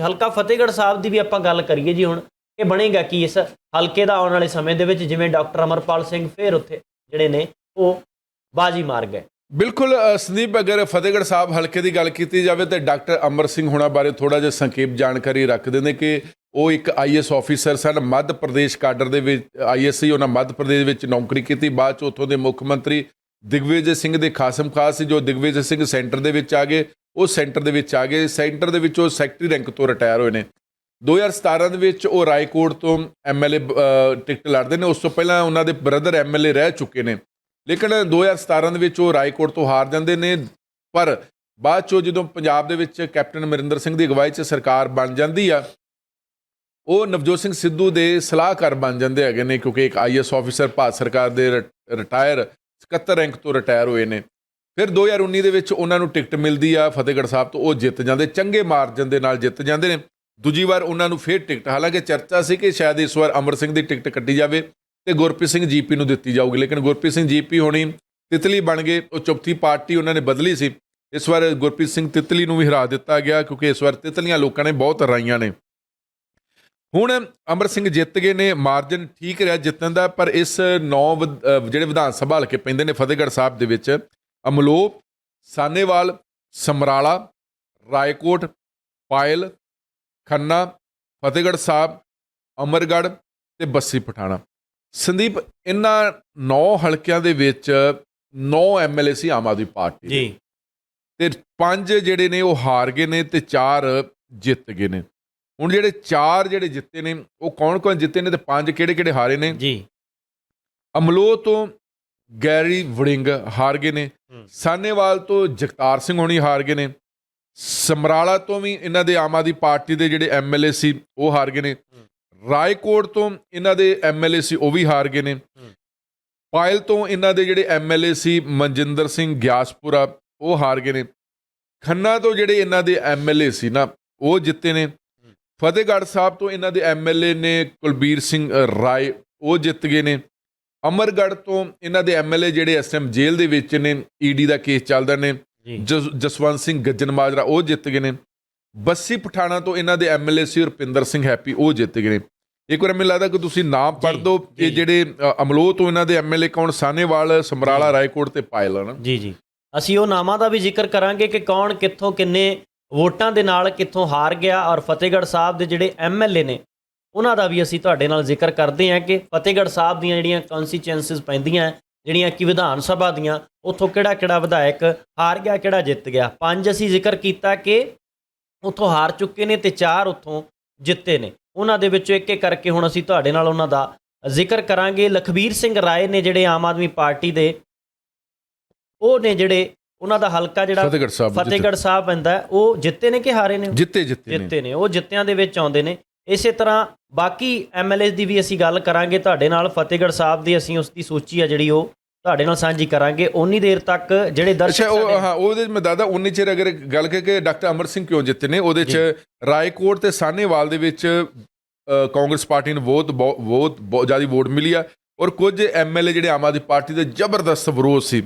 ਹਲਕਾ ਫਤਿਹਗੜ੍ਹ ਸਾਹਿਬ ਦੀ ਵੀ ਆਪਾਂ ਗੱਲ ਕਰੀਏ ਜੀ ਹੁਣ, ਇਹ ਬਣੇਗਾ ਕੀ ਇਸ ਹਲਕੇ ਦਾ ਆਉਣ ਵਾਲੇ ਸਮੇਂ ਦੇ ਵਿੱਚ, ਜਿਵੇਂ ਡਾਕਟਰ ਅਮਰਪਾਲ ਸਿੰਘ ਫੇਰ ਉੱਥੇ ਜਿਹੜੇ ਨੇ, ਉਹ ਬਾਜੀ ਮਾਰ ਗਏ। ਬਿਲਕੁਲ ਸੰਦੀਪ, ਅਗਰ ਫਤਿਹਗੜ੍ਹ ਸਾਹਿਬ ਹਲਕੇ ਦੀ ਗੱਲ ਕੀਤੀ ਜਾਵੇ ਤੇ ਡਾਕਟਰ ਅਮਰ ਸਿੰਘ ਹੁਣਾਂ ਬਾਰੇ ਥੋੜਾ ਜਿਹਾ ਸੰਖੇਪ ਜਾਣਕਾਰੀ ਰੱਖਦੇ ਨੇ ਕਿ ਉਹ ਇੱਕ ਆਈਐਸ ਆਫੀਸਰ ਸਨ, ਮੱਧ ਪ੍ਰਦੇਸ਼ ਕਾਡਰ ਦੇ ਵਿੱਚ ਆਈਐਸ ਸੀ, ਉਹਨਾਂ ਮੱਧ ਪ੍ਰਦੇਸ਼ ਵਿੱਚ ਨੌਕਰੀ ਕੀਤੀ, ਬਾਅਦ ਚ ਉੱਥੋਂ ਦੇ ਮੁੱਖ ਮੰਤਰੀ ਦਿਗਵਿਜੇ ਸਿੰਘ ਦੇ ਖਾਸਮ ਖਾਸ ਸੀ, ਜੋ ਦਿਗਵਿਜੇ ਸਿੰਘ ਸੈਂਟਰ ਦੇ ਵਿੱਚ ਆ ਗਏ। ਉਹ ਸੈਂਟਰ ਦੇ ਵਿੱਚ ਆ ਗਏ। ਸੈਂਟਰ ਦੇ ਵਿੱਚ ਉਹ ਸੈਕਟਰੀ ਰੈਂਕ ਤੋਂ ਰਿਟਾਇਰ ਹੋਏ ਨੇ। 2017 ਦੇ ਵਿੱਚ ਉਹ ਰਾਏਕੋਟ ਤੋਂ ਐਮਐਲਏ ਟਿਕਟ ਲੜਦੇ ਨੇ। ਉਸ ਤੋਂ ਪਹਿਲਾਂ ਉਹਨਾਂ ਦੇ ਬ੍ਰਦਰ ਐਮਐਲਏ ਰਹਿ ਚੁੱਕੇ ਨੇ। ਲੇਕਿਨ 2017 ਦੇ ਵਿੱਚ ਉਹ ਰਾਏਕੋਟ ਤੋਂ ਹਾਰ ਜਾਂਦੇ ਨੇ। ਪਰ ਬਾਅਦ ਚੋਂ ਜਦੋਂ ਪੰਜਾਬ ਦੇ ਵਿੱਚ ਕੈਪਟਨ ਅਮਰਿੰਦਰ ਸਿੰਘ ਦੀ ਅਗਵਾਈ 'ਚ ਸਰਕਾਰ ਬਣ ਜਾਂਦੀ ਆ, ਉਹ ਨਵਜੋਤ ਸਿੰਘ ਸਿੱਧੂ ਦੇ ਸਲਾਹਕਾਰ ਬਣ ਜਾਂਦੇ ਹੈਗੇ ਨੇ। ਕਿਉਂਕਿ ਇੱਕ ਆਈਐਸ ਆਫੀਸਰ ਭਾਰਤ ਸਰਕਾਰ ਦੇ ਰਿ- ਰਿਟਾਇਰ 77 ਰੈਂਕ ਤੋਂ ਰਿਟਾਇਰ ਹੋਏ ਨੇ। ਫਿਰ 2019 ਦੇ ਵਿੱਚ ਉਹਨਾਂ ਨੂੰ ਟਿਕਟ ਮਿਲਦੀ ਆ ਫਤਿਹਗੜ੍ਹ ਸਾਹਿਬ ਤੋਂ, ਉਹ ਜਿੱਤ ਜਾਂਦੇ, ਚੰਗੇ ਮਾਰਜਨ ਦੇ ਨਾਲ ਜਿੱਤ ਜਾਂਦੇ ਨੇ। ਦੂਜੀ ਵਾਰ ਉਹਨਾਂ ਨੂੰ ਫਿਰ ਟਿਕਟ, ਹਾਲਾਂਕਿ ਚਰਚਾ ਸੀ ਕਿ ਸ਼ਾਇਦ ਇਸ ਵਾਰ ਅਮਰ ਸਿੰਘ ਦੀ ਟਿਕਟ ਕੱਟੀ ਜਾਵੇ ਤੇ ਗੁਰਪ੍ਰੀਤ ਸਿੰਘ ਜੀਪੀ ਨੂੰ ਦਿੱਤੀ ਜਾਊਗੀ, ਲੇਕਿਨ ਗੁਰਪ੍ਰੀਤ ਸਿੰਘ ਜੀਪੀ ਹੋਣੀ ਤਿਤਲੀ ਬਣ ਗਏ, ਉਹ ਚੌਥੀ ਪਾਰਟੀ ਉਹਨਾਂ ਨੇ ਬਦਲੀ ਸੀ। ਇਸ ਵਾਰ ਗੁਰਪ੍ਰੀਤ ਸਿੰਘ ਤਿਤਲੀ ਨੂੰ ਵੀ ਹਰਾ ਦਿੱਤਾ ਗਿਆ, ਕਿਉਂਕਿ ਇਸ ਵਾਰ ਤਿਤਲੀਆਂ ਲੋਕਾਂ ਨੇ ਬਹੁਤ ਹਰਾਈਆਂ ਨੇ। ਹੁਣ ਅਮਰ ਸਿੰਘ ਜਿੱਤ ਗਏ ਨੇ, ਮਾਰਜਨ ਠੀਕ ਰਿਹਾ ਜਿੱਤਣ ਦਾ, ਪਰ ਇਸ ਨੌ ਵਿਧ- ਜਿਹੜੇ ਵਿਧਾਨ ਸਭਾ ਹਲਕੇ ਪੈਂਦੇ ਨੇ ਫਤਿਹਗੜ੍ਹ ਸਾਹਿਬ ਦੇ ਵਿੱਚ ਅਮਲੋ ਸਾਨੇਵਾਲ ਸਮਰਾਲਾ ਰਾਏਕੋਟ ਪਾਇਲ ਖੰਨਾ ਫਤਿਹਗੜ੍ਹ ਸਾਹਿਬ ਅਮਰਗੜ੍ਹ ਤੇ ਬੱਸੀ ਪਠਾਣਾ। ਸੰਦੀਪ ਇਹਨਾਂ ਨੌ ਹਲਕਿਆਂ ਦੇ ਵਿੱਚ ਨੌ ਐਮਐਲਏ ਸੀ ਆਮ ਆਦਮੀ ਪਾਰਟੀ। ਜੀ। ਤੇ ਪੰਜ ਜਿਹੜੇ ਨੇ ਉਹ ਹਾਰ ਗਏ ਨੇ ਤੇ ਚਾਰ ਜਿੱਤ ਗਏ ਨੇ। ਹੁਣ ਜਿਹੜੇ ਚਾਰ ਜਿਹੜੇ ਜਿੱਤੇ ਨੇ ਉਹ ਕੌਣ ਕੌਣ ਜਿੱਤੇ ਨੇ ਤੇ ਪੰਜ ਕਿਹੜੇ ਕਿਹੜੇ ਹਾਰੇ ਨੇ? ਜੀ। ਅਮਲੋ ਤੋਂ ਗੈਰੀ ਵੜਿੰਗ ਹਾਰ ਗਏ ਨੇ। ਸਾਨੇਵਾਲ ਤੋਂ ਜਗਤਾਰ ਸਿੰਘ ਹੋਣੀ ਹਾਰ ਗਏ ਨੇ। ਸਮਰਾਲਾ ਤੋਂ ਵੀ ਇਹਨਾਂ ਦੇ ਆਮ ਆਦਮੀ ਪਾਰਟੀ ਦੇ ਜਿਹੜੇ ਐਮਐਲਏ ਸੀ ਉਹ ਹਾਰ ਗਏ ਨੇ। ਰਾਏਕੋਟ ਤੋਂ ਇਹਨਾਂ ਦੇ ਐਮਐਲਏ ਸੀ ਉਹ ਵੀ ਹਾਰ ਗਏ ਨੇ। ਪਾਇਲ ਤੋਂ ਇਹਨਾਂ ਦੇ ਜਿਹੜੇ ਐਮਐਲਏ ਸੀ ਮਨਜਿੰਦਰ ਸਿੰਘ ਗਿਆਸਪੁਰਾ ਉਹ ਹਾਰ ਗਏ ਨੇ। ਖੰਨਾ ਤੋਂ ਜਿਹੜੇ ਇਹਨਾਂ ਦੇ ਐਮਐਲਏ ਸੀ ਨਾ ਉਹ ਜਿੱਤੇ ਨੇ। ਫਤਿਹਗੜ੍ਹ ਸਾਹਿਬ ਤੋਂ ਇਹਨਾਂ ਦੇ ਐਮਐਲਏ ਨੇ ਕੁਲਬੀਰ ਸਿੰਘ ਰਾਏ ਉਹ ਜਿੱਤ ਗਏ ਨੇ। ਅਮਰਗੜ੍ਹ ਤੋਂ ਇਹਨਾਂ ਦੇ ਐਮਐਲਏ ਜਿਹੜੇ ਐਸਐਮ ਜੇਲ੍ਹ ਦੇ ਵਿੱਚ ਨੇ ਈਡੀ ਦਾ ਕੇਸ ਚੱਲਦਾ ਨੇ ਜਸਵੰਤ ਸਿੰਘ ਗੱਜਨ ਮਾਜਰਾ ਉਹ ਜਿੱਤ ਗਏ ਨੇ। ਬੱਸੀ ਪਠਾਣਾ ਤੋਂ ਇਹਨਾਂ ਦੇ ਐਮਐਲਏ ਸੀ ਰੁਪਿੰਦਰ ਸਿੰਘ ਹੈਪੀ ਉਹ ਜਿੱਤ ਗਏ ਨੇ। ਇੱਕ ਵਾਰ ਮੈਨੂੰ ਲੱਗਦਾ ਕਿ ਤੁਸੀਂ ਨਾਮ ਪੜ੍ਹ ਦਿਓ ਕਿ ਜੀ। ਜਿਹੜੇ ਅਮਲੋਹ ਤੋਂ ਇਹਨਾਂ ਦੇ ਐਮਐਲਏ ਕੌਣ ਸਾਨੇਵਾਲ ਸਮਰਾਲਾ ਰਾਏਕੋਟ ਤੇ ਪਾਇਲ ਹਨ। ਜੀ ਜੀ। ਅਸੀਂ ਉਹ ਨਾਮਾਂ ਦਾ ਵੀ ਜ਼ਿਕਰ ਕਰਾਂਗੇ ਕਿ ਕੌਣ ਕਿੱਥੋਂ ਕਿੰਨੇ ਵੋਟਾਂ ਦੇ ਨਾਲ ਕਿੱਥੋਂ ਹਾਰ ਗਿਆ ਔਰ ਫਤਿਹਗੜ੍ਹ ਸਾਹਿਬ ਦੇ ਜਿਹੜੇ ਐਮਐਲਏ ਨੇ ਉਹਨਾਂ ਦਾ ਵੀ ਅਸੀਂ ਤੁਹਾਡੇ ਨਾਲ ਜ਼ਿਕਰ ਕਰਦੇ ਹਾਂ ਕਿ ਫਤਿਹਗੜ੍ਹ ਸਾਹਿਬ ਦੀਆਂ ਜਿਹੜੀਆਂ ਕਨਸਟੀਚੁਐਂਸੀਜ਼ ਪੈਂਦੀਆਂ ਜਿਹੜੀਆਂ ਕਿ ਵਿਧਾਨ ਸਭਾ ਦੀਆਂ ਉੱਥੋਂ ਕਿਹੜਾ ਕਿਹੜਾ ਵਿਧਾਇਕ ਹਾਰ ਗਿਆ ਕਿਹੜਾ ਜਿੱਤ ਗਿਆ? ਪੰਜ ਅਸੀਂ ਜ਼ਿਕਰ ਕੀਤਾ ਕਿ ਉੱਥੋਂ ਹਾਰ ਚੁੱਕੇ ਨੇ ਤੇ ਚਾਰ ਉੱਥੋਂ ਜਿੱਤੇ ਨੇ। ਉਹਨਾਂ ਦੇ ਵਿੱਚੋਂ ਇੱਕ ਇੱਕ ਕਰਕੇ ਹੁਣ ਅਸੀਂ ਤੁਹਾਡੇ ਨਾਲ ਉਹਨਾਂ ਦਾ ਜ਼ਿਕਰ ਕਰਾਂਗੇ। ਲਖਬੀਰ ਸਿੰਘ ਰਾਏ ਨੇ ਜਿਹੜੇ ਆਮ ਆਦਮੀ ਪਾਰਟੀ ਦੇ ਉਹ ਨੇ ਜਿਹੜੇ ਉਹਨਾਂ ਦਾ ਹਲਕਾ ਜਿਹੜਾ ਫਤਿਹਗੜ੍ਹ ਸਾਹਿਬ ਪੈਂਦਾ ਉਹ ਜਿੱਤੇ ਨੇ ਕਿ ਹਾਰੇ ਨੇ? ਜਿੱਤੇ ਜਿੱਤੇ ਨੇ। ਜਿੱਤੇ ਨੇ। ਉਹ ਜਿੱਤਿਆਂ ਦੇ ਵਿੱਚ ਆਉਂਦੇ ਨੇ। ਇਸੇ ਤਰ੍ਹਾਂ ਬਾਕੀ ਐਮਐਲਏ ਦੀ ਵੀ ਅਸੀਂ ਗੱਲ ਕਰਾਂਗੇ ਤੁਹਾਡੇ ਨਾਲ ਫਤਿਹਗੜ੍ਹ ਸਾਹਿਬ ਦੀ ਅਸੀਂ ਉਸ ਦੀ ਸੂਚੀ ਆ ਜਿਹੜੀ ਉਹ ਤੁਹਾਡੇ ਨਾਲ ਸਾਂਝੀ ਕਰਾਂਗੇ। ਉਨੀ ਦੇਰ ਤੱਕ ਜਿਹੜੇ ਦਰਸ਼ਕ ਅੱਛਾ ਉਹ ਹਾਂ ਉਹਦੇ 'ਚ ਮੈਂ ਦਾਦਾ ਉਨੀ ਚਿਰ ਅਗਰ ਗੱਲ ਕਰੀਏ ਕਿ ਡਾਕਟਰ ਅਮਰ ਸਿੰਘ ਕਿਉਂ ਜਿੱਤੇ ਨੇ ਉਹਦੇ 'ਚ ਰਾਏਕੋਟ ਤੇ ਸਾਨੇਵਾਲ ਦੇ ਵਿੱਚ ਕਾਂਗਰਸ ਪਾਰਟੀ ਨੂੰ ਬਹੁਤ ਬਹੁਤ ਬਹੁਤ ਜ਼ਿਆਦਾ ਵੋਟ ਮਿਲੀ ਆ ਔਰ ਕੁਝ ਐਮਐਲਏ ਜਿਹੜੇ ਆਮ ਆਦਮੀ ਪਾਰਟੀ ਦੇ ਜ਼ਬਰਦਸਤ ਵਿਰੋਧ ਸੀ।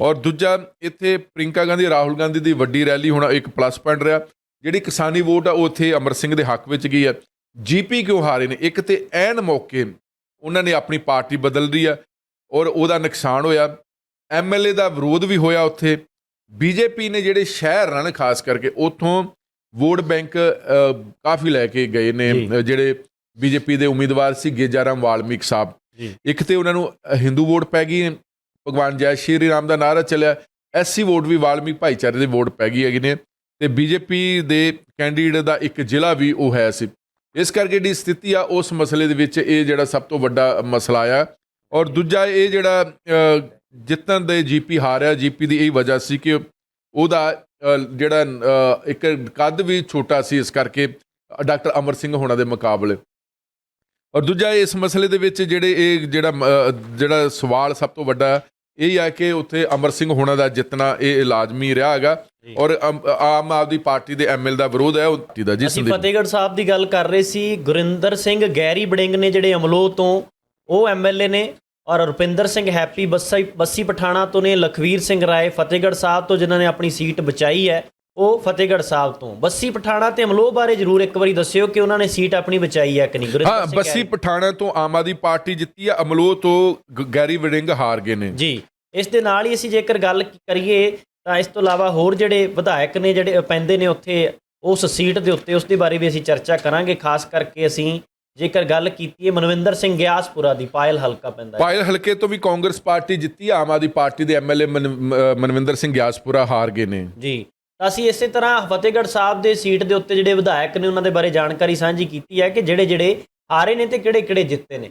ਔਰ ਦੂਜਾ ਇੱਥੇ ਪ੍ਰਿੰਕਾ ਗਾਂਧੀ ਰਾਹੁਲ ਗਾਂਧੀ ਦੀ ਵੱਡੀ ਰੈਲੀ ਹੋਣਾ ਇੱਕ ਪਲੱਸ ਪੁਆਇੰਟ ਰਿਹਾ। ਜਿਹੜੀ ਕਿਸਾਨੀ ਵੋਟ ਆ ਉਹ ਉੱਥੇ ਅਮਰ ਸਿੰਘ ਦੇ ਹੱਕ ਵਿੱਚ ਗਈ ਆ। ਜੀਪੀ ਕਿਉਂ ਹਾਰੇ ਨੇ? ਇੱਕ ਤੇ ਐਨ ਮੌਕੇ ਉਹਨਾਂ ਨੇ ਆਪਣੀ ਪਾਰਟੀ ਬਦਲ ਰਹੀ ਆ ਔਰ ਉਹਦਾ ਨੁਕਸਾਨ ਹੋਇਆ। ਐਮਐਲਏ ਦਾ ਵਿਰੋਧ ਵੀ ਹੋਇਆ ਉੱਥੇ। ਬੀਜੇਪੀ ਨੇ ਜਿਹੜੇ ਸ਼ਹਿਰ ਹਨ ਖਾਸ ਕਰਕੇ ਉੱਥੋਂ ਵੋਟ ਬੈਂਕ ਕਾਫੀ ਲੈ ਕੇ ਗਏ ਨੇ ਜਿਹੜੇ ਬੀਜੇਪੀ ਦੇ ਉਮੀਦਵਾਰ ਸੀ ਗੇਜਾਰਾਮ ਵਾਲਮੀਕ ਸਾਹਿਬ। ਇੱਕ ਤੇ ਉਹਨਾਂ ਨੂੰ ਹਿੰਦੂ ਵੋਟ ਪੈ ਗਈ ਭਗਵਾਨ ਜੈ ਸ਼੍ਰੀ ਰਾਮ ਦਾ ਨਾਰਾ ਚੱਲਿਆ। ਐਸਸੀ ਵੋਟ ਵੀ ਵਾਲਮੀਕ ਭਾਈਚਾਰੇ ਦੇ ਵੋਟ ਪੈ ਗਈ ਹੈਗੀ ਨੇ। ਤੇ ਬੀਜੇਪੀ ਦੇ ਕੈਂਡੀਡੇਟ ਦਾ ਇੱਕ ਜ਼ਿਲ੍ਹਾ ਵੀ ਉਹ ਹੈ ਸੀ। ਇਸ ਕਰਕੇ ਜਿਹੜੀ ਸਥਿਤੀ ਆ, ਉਸ ਮਸਲੇ ਦੇ ਵਿੱਚ ਇਹ ਜਿਹੜਾ ਸਭ ਤੋਂ ਵੱਡਾ ਮਸਲਾ ਆ। ਔਰ ਦੂਜਾ ਇਹ ਜਿਹੜਾ ਜਿੱਤਣ ਦੇ ਜੀਪੀ ਹਾਰਿਆ ਜੀਪੀ ਦੀ ਇਹ ਵਜ੍ਹਾ ਸੀ ਕਿ ਉਹਦਾ ਜਿਹੜਾ ਇੱਕ ਕੱਦ ਵੀ ਛੋਟਾ ਸੀ, ਇਸ ਕਰਕੇ ਡਾਕਟਰ ਅਮਰ ਸਿੰਘ ਹੋਣਾ ਦੇ ਮੁਕਾਬਲੇ। ਔਰ ਦੂਜਾ ਇਸ ਮਸਲੇ ਦੇ ਵਿੱਚ ਜਿਹੜੇ ਇਹ ਜਿਹੜਾ ਜਿਹੜਾ ਸਵਾਲ ਸਭ ਤੋਂ ਵੱਡਾ ਇਹ ਹੈ ਕਿ ਉੱਥੇ ਅਮਰ ਸਿੰਘ ਹੋਣਾ ਦਾ ਜਿੱਤਣਾ ਇਹ ਲਾਜ਼ਮੀ ਰਿਹਾ ਹੈਗਾ। ਔਰ ਆਮ ਆਦਮੀ ਪਾਰਟੀ ਦੇ ਐਮਐਲ ਦਾ ਵਿਰੋਧ ਹੈ ਉਹ ਦਾ ਜੀ ਅਸੀਂ ਫਤਿਹਗੜ੍ਹ ਸਾਹਿਬ ਦੀ ਗੱਲ ਕਰ ਰਹੇ ਸੀ ਗੁਰਿੰਦਰ ਸਿੰਘ ਗੈਰੀ ਬੜਿੰਗ ਨੇ ਜਿਹੜੇ ਅਮਲੋ ਤੋਂ ਉਹ ਐਮਐਲਏ ਨੇ ਔਰ ਰੁਪਿੰਦਰ ਸਿੰਘ ਹੈਪੀ ਬੱਸੀ ਬੱਸੀ ਪਠਾਣਾ ਤੋਂ ਨੇ ਲਖਵੀਰ ਸਿੰਘ ਰਾਏ ਫਤਿਹਗੜ੍ਹ ਸਾਹਿਬ ਤੋਂ ਜਿਨ੍ਹਾਂ ਨੇ ਆਪਣੀ ਸੀਟ ਬਚਾਈ ਹੈ ਉਹ ਫਤਿਹਗੜ੍ਹ ਸਾਹਿਬ ਤੋਂ। ਬੱਸੀ ਪਠਾਣਾ ਤੇ ਅਮਲੋਹ ਬਾਰੇ ਜਰੂਰ ਇੱਕ ਵਾਰੀ ਦੱਸਿਓ ਕਿ ਉਹਨਾਂ ਨੇ ਸੀਟ ਆਪਣੀ ਬਚਾਈ ਹੈ ਕਿ ਨਹੀਂ। ਗੁਰਿੰਦਰ ਹਾਂ ਸਿੰਘ ਬੱਸੀ। ਪਠਾਣਾ ਤੋਂ ਆਮ ਆਦਮੀ ਪਾਰਟੀ ਜਿੱਤੀ ਆ ਅਮਲੋਹ ਤੋਂ ਗੈਰੀ ਵੜਿੰਗ ਹਾਰ ਗਏ ਨੇ। ਜੀ ਇਸ ਦੇ ਨਾਲ ਹੀ ਅਸੀਂ ਜੇਕਰ ਗੱਲ ਕਰੀਏ ਤਾਂ ਇਸ ਤੋਂ ਇਲਾਵਾ ਹੋਰ ਜਿਹੜੇ ਵਿਧਾਇਕ ਨੇ ਜਿਹੜੇ ਪੈਂਦੇ ਨੇ ਉੱਥੇ ਉਸ ਸੀਟ ਦੇ ਉੱਤੇ ਉਸ ਦੇ ਬਾਰੇ ਵੀ ਅਸੀਂ ਚਰਚਾ ਕਰਾਂਗੇ। ਖਾਸ ਕਰਕੇ ਅਸੀਂ ਜੇਕਰ ਗੱਲ ਕੀਤੀ ਹੈ ਮਨਵਿੰਦਰ ਸਿੰਘ ਗਿਆਸਪੁਰਾ ਦੀ ਪਾਇਲ ਹਲਕਾ ਪੈਂਦਾ ਹੈ। ਪਾਇਲ ਹਲਕੇ ਤੋਂ ਵੀ ਕਾਂਗਰਸ ਪਾਰਟੀ ਜਿੱਤੀ ਆਮ ਆਦਮੀ ਪਾਰਟੀ ਦੇ ਐਮਐਲਏ ਮਨਵਿੰਦਰ ਸਿੰਘ ਗਿਆਸਪੁਰਾ ਹਾਰ ਗਏ ਨੇ। ਜੀ ਅਸੀਂ ਇਸੇ ਤਰ੍ਹਾਂ ਫਤਿਹਗੜ੍ਹ ਸਾਹਿਬ ਦੇ ਸੀਟ ਦੇ ਉੱਤੇ ਜਿਹੜੇ ਵਿਧਾਇਕ ਨੇ ਉਹਨਾਂ ਦੇ ਬਾਰੇ ਜਾਣਕਾਰੀ ਸਾਂਝੀ ਕੀਤੀ ਹੈ ਕਿ ਜਿਹੜੇ ਜਿਹੜੇ ਹਾਰੇ ਨੇ ਤੇ ਕਿਹੜੇ ਕਿਹੜੇ ਜਿੱਤੇ ਨੇ।